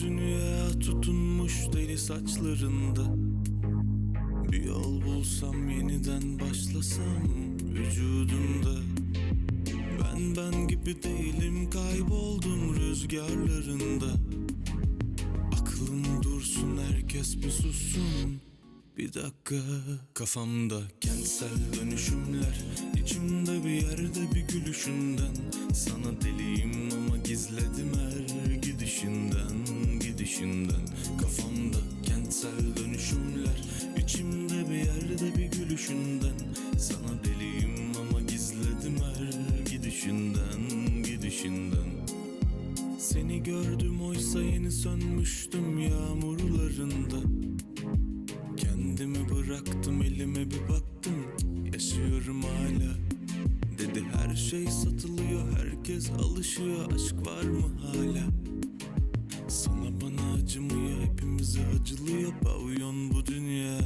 dünya tutunmuş deli saçlarında. Bir yol bulsam yeniden başlasam vücudumda. Ben ben gibi değilim kayboldum rüzgarlarında. Aklım dursun herkes bir sussun. Bir dakika Kafamda kentsel dönüşümler. İçimde bir yerde bir gülüşünden. Sana deliyim ama gizledim her gidişinden Gidişinden Kafamda kentsel dönüşümler içimde bir yerde bir gülüşünden. Sana deliyim ama gizledim her gidişinden Gidişinden. Seni gördüm oysa yeni sönmüştüm yağmurlarında. Kendimi bıraktım elime bir baktım. Yaşıyorum hala. Dedi her şey satılıyor herkes alışıyor. Aşk var mı hala acımıyor hepimize acılıyor pavyon bu dünya.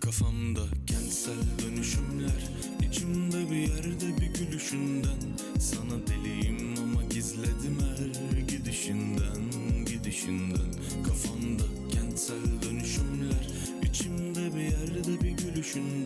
Kafamda kentsel dönüşümler içimde bir yerde bir gülüşünden. Sana deliyim ama gizledim her gidişinden gidişinden. Kafamda kentsel dönüşümler içimde bir yerde bir gülüşünden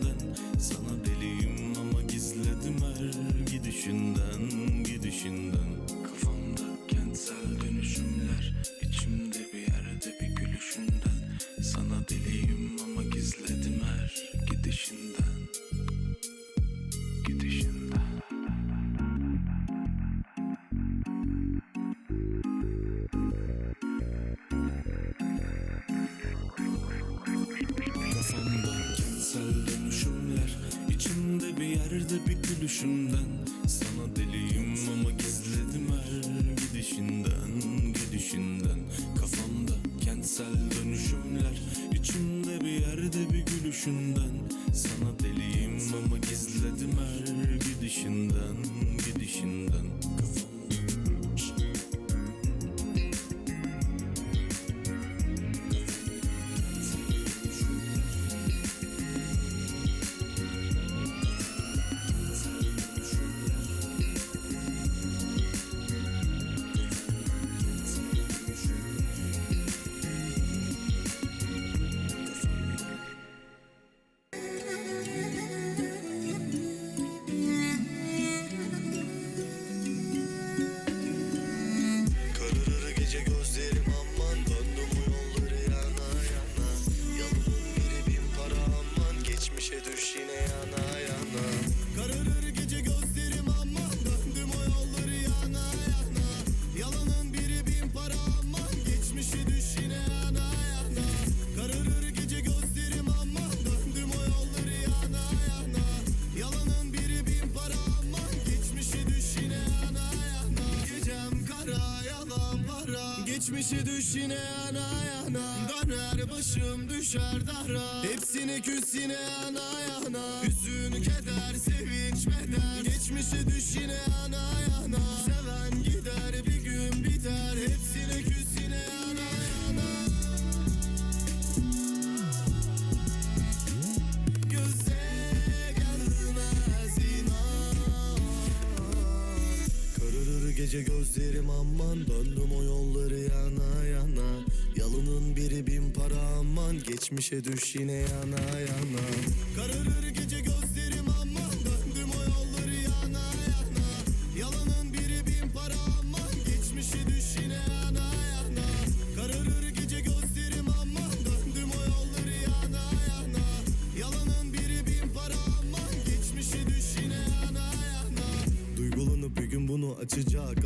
gülüşünden Sana deliyim ama gizledim her gidişinden Gidişinden. Kafamda kentsel dönüşümler içimde bir yerde bir gülüşünden. Sana deliyim ama gizledim her gidişinden Gidişinden. Kafamda Geçmişe düş yine yana. Yana Döner başım düşer dara. Hepsini küs yine yana. Yana Hüzün keder sevinç beder. Geçmişe düş yine yana Geçmişe düş yine yana yana. Kararır gece gözlerim aman Döndüm o yolları yana yana. Yalanın biri bin para aman Geçmişe düş yine yana yana. Kararır gece gözlerim aman Döndüm o yolları yana yana. Yalanın biri bin para aman Geçmişe düş yine yana yana. Duygulanıp bir gün bunu açacak